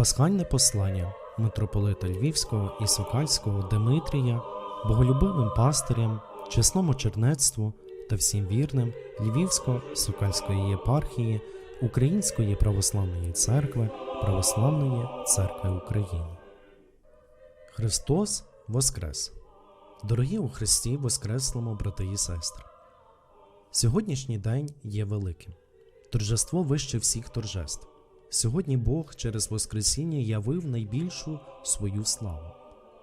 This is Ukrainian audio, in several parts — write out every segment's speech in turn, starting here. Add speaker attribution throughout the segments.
Speaker 1: Пасхальне послання митрополита Львівського і Сокальського Димитрія, боголюбивим пастирям, чесному чернецтву та всім вірним Львівсько-Сокальської єпархії Української православної церкви Православної церкви України. Христос Воскрес! Дорогі у Христі Воскреслому брати і сестри! Сьогоднішній день є великим. Торжество вище всіх торжеств. Сьогодні Бог через Воскресіння явив найбільшу свою славу.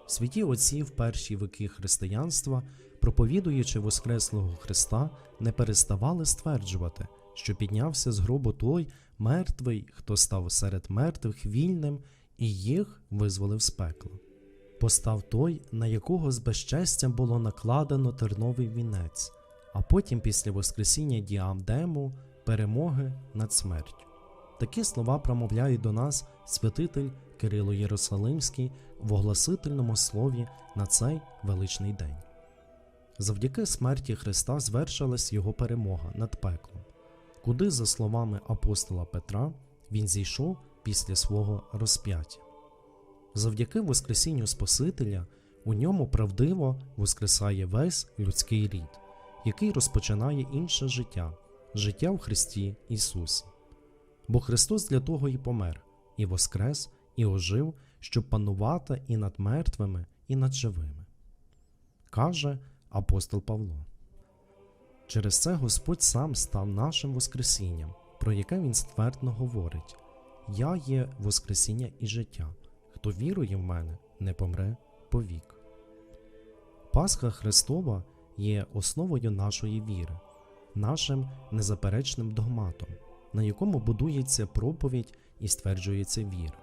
Speaker 1: Святі отці в перші вики християнства, проповідуючи Воскреслого Христа, не переставали стверджувати, що піднявся з гробу той мертвий, хто став серед мертвих вільним і їх визволив з пекла. Постав той, на якого з безчестям було накладено терновий вінець, а потім після Воскресіння діамдему перемоги над смертю. Такі слова промовляє до нас святитель Кирило Єрусалимський в огласительному слові на цей величний день. Завдяки смерті Христа звершилась його перемога над пеклом, куди, за словами апостола Петра, він зійшов після свого розп'яття. Завдяки Воскресінню Спасителя у ньому правдиво воскресає весь людський рід, який розпочинає інше життя, життя в Христі Ісусі. Бо Христос для того і помер, і воскрес, і ожив, щоб панувати і над мертвими, і над живими. Каже апостол Павло. Через це Господь сам став нашим Воскресінням, про яке Він ствердно говорить: Я є Воскресіння і життя. Хто вірує в мене, не помре повік. Пасха Христова є основою нашої віри, нашим незаперечним догматом на якому будується проповідь і стверджується віра.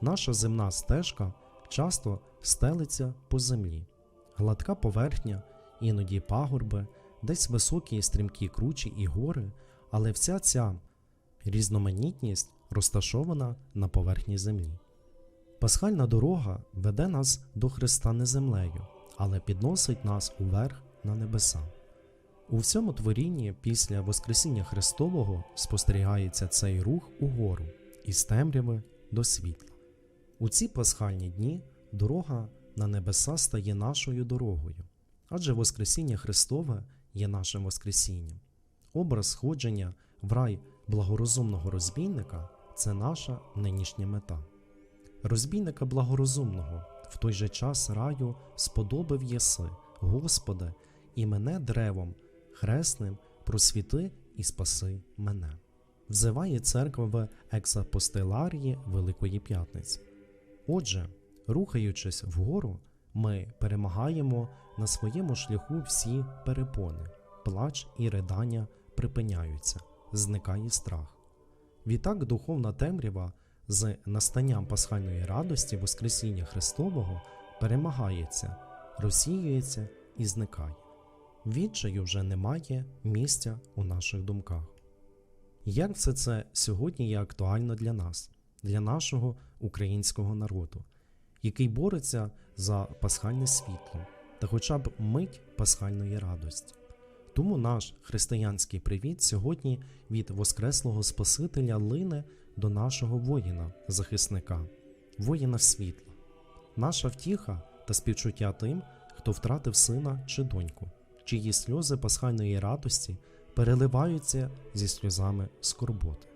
Speaker 1: Наша земна стежка часто стелиться по землі, гладка поверхня, іноді пагорби, десь високі і стрімкі кручі і гори, але вся ця різноманітність розташована на поверхні землі. Пасхальна дорога веде нас до Христа не землею, але підносить нас уверх на небеса. У всьому творінні після Воскресіння Христового спостерігається цей рух угору із темряви до світла. У ці пасхальні дні дорога на небеса стає нашою дорогою, адже Воскресіння Христове є нашим Воскресінням. Образ сходження в рай благорозумного розбійника це наша нинішня мета. Розбійника благорозумного в той же час раю сподобив єси, Господи, і мене древом хресним просвіти і спаси мене. Взиває церква в ексапостеларії Великої П'ятниці. Отже, рухаючись вгору, ми перемагаємо на своєму шляху всі перепони, плач і ридання припиняються, зникає страх. Відтак духовна темрява з настанням пасхальної радості Воскресіння Христового перемагається, розсіюється і зникає відчаю вже немає місця у наших думках. Як все це сьогодні є актуально для нас, для нашого українського народу, який бореться за пасхальне світло та хоча б мить пасхальної радості. Тому наш християнський привіт сьогодні від Воскреслого Спасителя лине до нашого воїна, захисника, воїна світла, наша втіха та співчуття тим, хто втратив сина чи доньку чиї сльози пасхальної радості переливаються зі сльозами скорботи.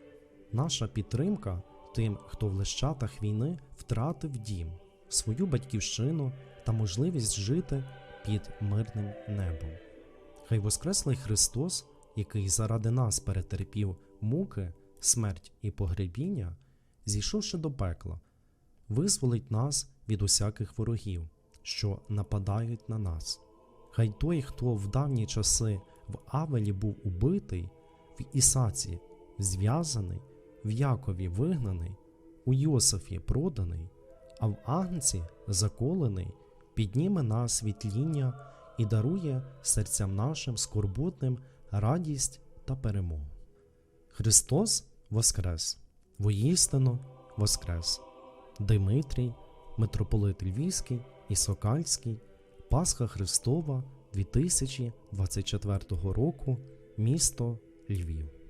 Speaker 1: Наша підтримка тим, хто в лещатах війни втратив дім, свою батьківщину та можливість жити під мирним небом. Хай Воскреслий Христос, який заради нас перетерпів муки, смерть і погребіння, зійшовши до пекла, визволить нас від усяких ворогів, що нападають на нас. Хай той, хто в давні часи в Авелі був убитий, в Ісаці зв'язаний, в Якові вигнаний, у Йосифі проданий, а в Агнці заколений, підніме на світління і дарує серцям нашим скорботним радість та перемогу. Христос Воскрес, воїстину Воскрес, Димитрій, митрополит Львівський і Сокальський. Пасха Христова 2024 року, місто Львів.